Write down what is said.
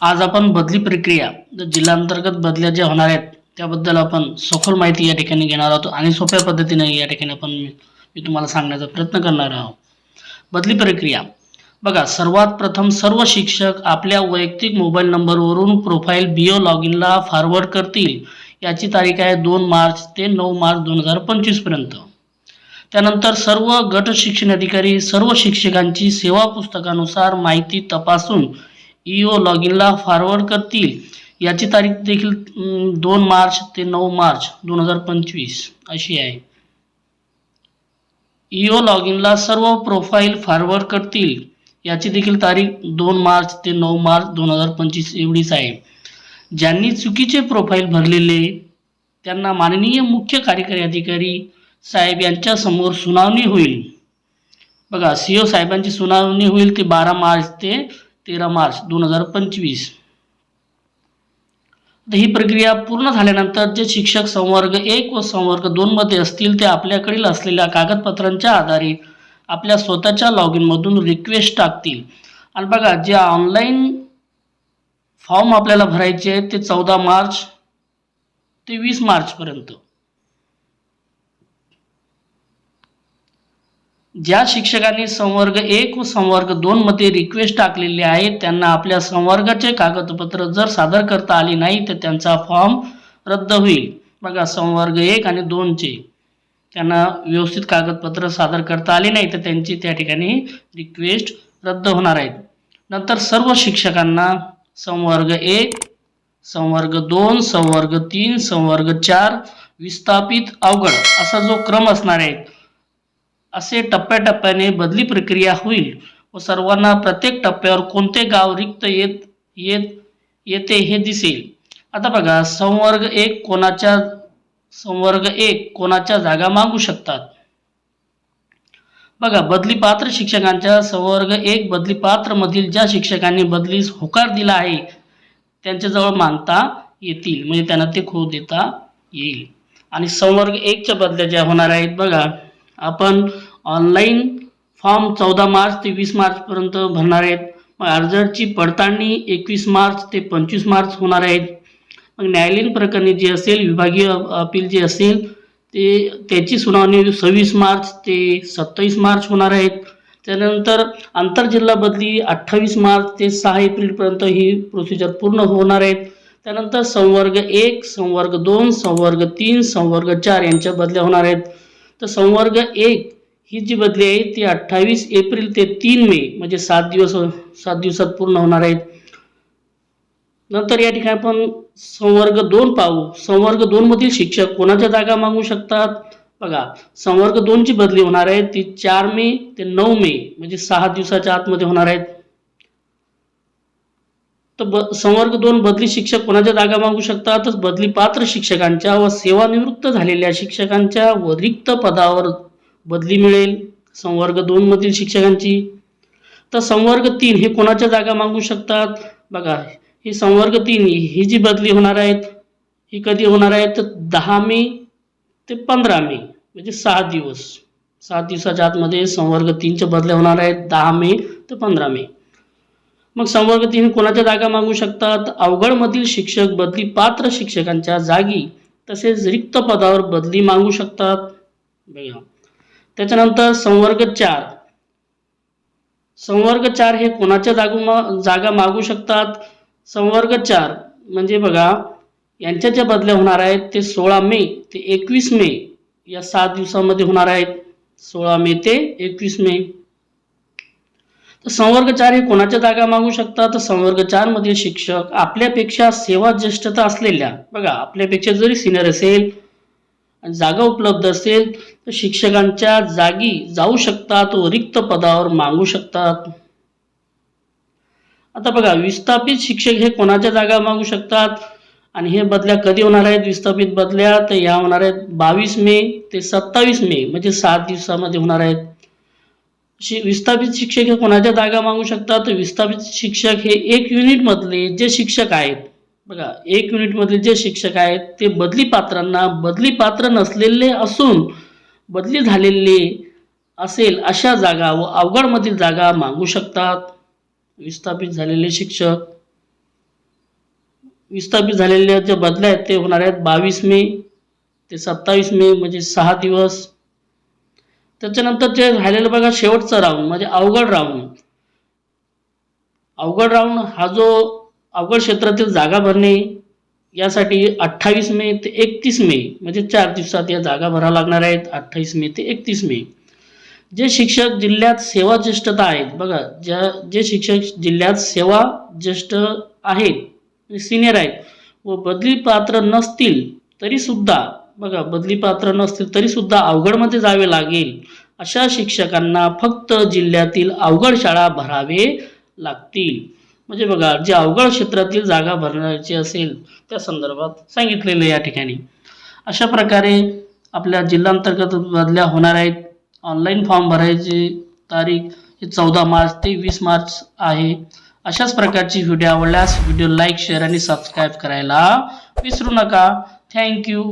आज आपण बदली प्रक्रिया ज- जिल्हांतर्गत बदल्या ज्या होणार आहेत त्याबद्दल आपण सखोल माहिती या ठिकाणी घेणार आहोत आणि सोप्या पद्धतीने या ठिकाणी आपण मी मी तुम्हाला सांगण्याचा प्रयत्न करणार आहोत. बदली प्रक्रिया. बघा सर्वात प्रथम सर्व शिक्षक आपल्या वैयक्तिक मोबाईल नंबरवरून प्रोफाईल बिओ लॉग इनला फॉरवर्ड करतील. याची तारीख आहे दोन मार्च ते नऊ मार्च दोन हजार पंचवीसपर्यंत त्यानंतर सर्व गट शिक्षण अधिकारी सर्व शिक्षकांची सेवा पुस्तकानुसार माहिती तपासून ईओ लॉग इनला फॉरवर्ड करतील. याची तारीख देखील दोन मार्च ते नऊ मार्च दोन हजार पंचवीस अशी आहे. ईओ लॉग इनला सर्व प्रोफाईल फॉरवर्ड करतील. याची देखील तारीख दोन मार्च ते नऊ मार्च दोन हजार पंचवीस एवढीच आहे. ज्यांनी चुकीचे प्रोफाईल भरलेले त्यांना माननीय मुख्य कार्यकारी अधिकारी साहेब यांच्यासमोर सुनावणी होईल. बघा सी ओ साहेबांची सुनावणी होईल ते बारा मार्च ते तेरा मार्च दोन हजार पंचवीस. ही प्रक्रिया पूर्ण झाल्यानंतर जे शिक्षक संवर्ग एक व संवर्ग दोनमध्ये असतील ते आपल्याकडील असलेल्या कागदपत्रांच्या आधारे आपल्या स्वतःच्या लॉग इनमधून रिक्वेस्ट टाकतील. आणि बघा जे ऑनलाईन फॉर्म आपल्याला भरायचे आहेत ते चौदा मार्च ते वीस मार्चपर्यंत ज्या शिक्षकांनी संवर्ग एक व संवर्ग दोन मध्ये रिक्वेस्ट टाकलेली आहे त्यांना आपल्या संवर्गाचे कागदपत्र जर सादर करता आली नाही तर त्यांचा फॉर्म रद्द होईल. बघा संवर्ग एक आणि दोनचे त्यांना व्यवस्थित कागदपत्र सादर करता आले नाही तर त्यांची त्या ठिकाणी रिक्वेस्ट रद्द होणार आहेत नंतर सर्व शिक्षकांना संवर्ग एक संवर्ग दोन संवर्ग तीन संवर्ग चार विस्थापित अवघड असा जो क्रम असणार आहे असे टप्प्याटप्प्याने बदली प्रक्रिया होईल व सर्वांना प्रत्येक टप्प्यावर कोणते गाव रिक्त येत येत येते हे दिसेल. आता बघा संवर्ग एक कोणाच्या संवर्ग एक कोणाच्या जागा मागू शकतात? बघा बदली पात्र शिक्षकांच्या संवर्ग एक बदली पात्र मधील ज्या शिक्षकांनी बदलीस होकार दिला आहे त्यांच्याजवळ मानता येतील. म्हणजे त्यांना ते खो देता येईल. आणि संवर्ग एकच्या बदल्या ज्या होणार आहेत बघा आपण ऑनलाईन फॉर्म चौदा मार्च ते वीस मार्चपर्यंत भरणार आहेत. मग अर्जाची पडताळणी एकवीस मार्च ते पंचवीस मार्च होणार आहेत. मग न्यायालयीन प्रकरणी जे असेल विभागीय अपील जे असेल ते त्याची सुनावणी सव्वीस मार्च ते सत्तावीस मार्च होणार आहेत. त्यानंतर आंतरजिल्हा बदली अठ्ठावीस मार्च ते सहा एप्रिलपर्यंत ही प्रोसिजर पूर्ण होणार आहेत. त्यानंतर संवर्ग एक संवर्ग दोन संवर्ग तीन संवर्ग चार यांच्या बदल्या होणार आहेत. तर संवर्ग एक ही जी बदली आहे ती अठ्ठावीस एप्रिल ते तीन मे म्हणजे सात दिवस सात दिवसात पूर्ण होणार आहेत. नंतर या ठिकाणी आपण संवर्ग दोन पाहू. संवर्ग दोनमधील शिक्षक कोणाच्या जागा मागू शकतात? बघा संवर्ग दोनची बदली होणार आहे. ती चार मे ते नऊ मे म्हणजे सहा दिवसाच्या आतमध्ये होणार आहेत. तर ब संवर्ग दोन बदली शिक्षक कोणाच्या जागा मागू शकतात? तर बदली पात्र शिक्षकांच्या व सेवानिवृत्त झालेल्या शिक्षकांच्या व रिक्त पदावर बदली मिळेल संवर्ग दोन मधील शिक्षकांची. तर संवर्ग तीन हे कोणाच्या जागा मागू शकतात? बघा ही संवर्ग तीन ही जी बदली होणार आहेत ही कधी होणार आहे तर दहा मे ते पंधरा मे म्हणजे सहा दिवस. सात दिवसाच्या आतमध्ये संवर्ग तीनच्या बदल्या होणार आहेत दहा मे ते पंधरा मे. मग संवर्ग तीन कोणाच्या जागा मागू शकतात? अवघडमधील शिक्षक बदली पात्र शिक्षकांच्या जागी तसेच रिक्त पदावर बदली मागू शकतात. बघा त्याच्यानंतर संवर्ग चार. संवर्ग चार हे कोणाच्या जागू मा जागा मागू शकतात? संवर्ग चार. म्हणजे बघा यांच्या ज्या बदल्या होणार आहेत ते सोळा मे ते एकवीस मे या सात दिवसामध्ये होणार आहेत. सोळा मे ते एकवीस मे. तर संवर्ग चार हे कोणाच्या जागा मागू शकतात? तर संवर्ग चार मधील शिक्षक आपल्यापेक्षा सेवा ज्येष्ठता असलेल्या बघा आपल्यापेक्षा जरी सिनियर असेल आणि जागा उपलब्ध असेल तर शिक्षकांच्या जागी जाऊ शकतात व रिक्त पदावर मागू शकतात. आता बघा विस्थापित शिक्षक हे कोणाच्या जागा मागू शकतात? आणि हे बदल्या कधी होणार आहेत? विस्थापित बदल्या तर या होणार आहेत बावीस मे ते सत्तावीस मे म्हणजे सात दिवसामध्ये होणार आहेत. शि विस्थापित शिक्षक हे कोणाच्या जागा मागू शकतात? तर विस्थापित शिक्षक हे एक युनिटमधले जे शिक्षक आहेत बघा एक युनिटमधले जे शिक्षक आहेत ते बदली पात्रांना बदली पात्र नसलेले असून बदली झालेले असेल अशा जागा व अवघडमधील जागा मागू शकतात. विस्थापित झालेले शिक्षक विस्थापित झालेल्या ज्या बदल्या आहेत ते होणार आहेत बावीस मे ते सत्तावीस मे म्हणजे सहा दिवस. त्याच्यानंतर जे राहिलेलं बघा शेवटचा राऊंड म्हणजे अवघड राऊंड अवघड राऊंड हा जो अवघड क्षेत्रातील जागा भरणे यासाठी अठ्ठावीस मे ते एकतीस मे म्हणजे चार दिवसात या जागा भराव्या लागणार आहेत अठ्ठावीस मे ते एकतीस मे जे शिक्षक जिल्ह्यात सेवा ज्येष्ठता आहेत बघा ज्या जे शिक्षक जिल्ह्यात सेवा ज्येष्ठ आहेत सिनियर आहेत व बदली पात्र नसतील तरी सुद्धा बघा बदली पात्र नसतील तरी सुद्धा अवघडमध्ये जावे लागेल अशा शिक्षकांना फक्त जिल्ह्यातील अवघड शाळा भरावे लागतील. म्हणजे बघा जे अवघड क्षेत्रातील जागा भरण्याची असेल त्या संदर्भात सांगितलेलं या ठिकाणी. अशा प्रकारे आपल्या जिल्हांतर्गत बदल्या होणार आहेत ऑनलाईन फॉर्म भरायची तारीख ही चौदा मार्च ते वीस मार्च आहे. अशाच प्रकारची व्हिडिओ आवडल्यास व्हिडिओ लाईक शेअर आणि सबस्क्राईब करायला विसरू नका. थँक्यू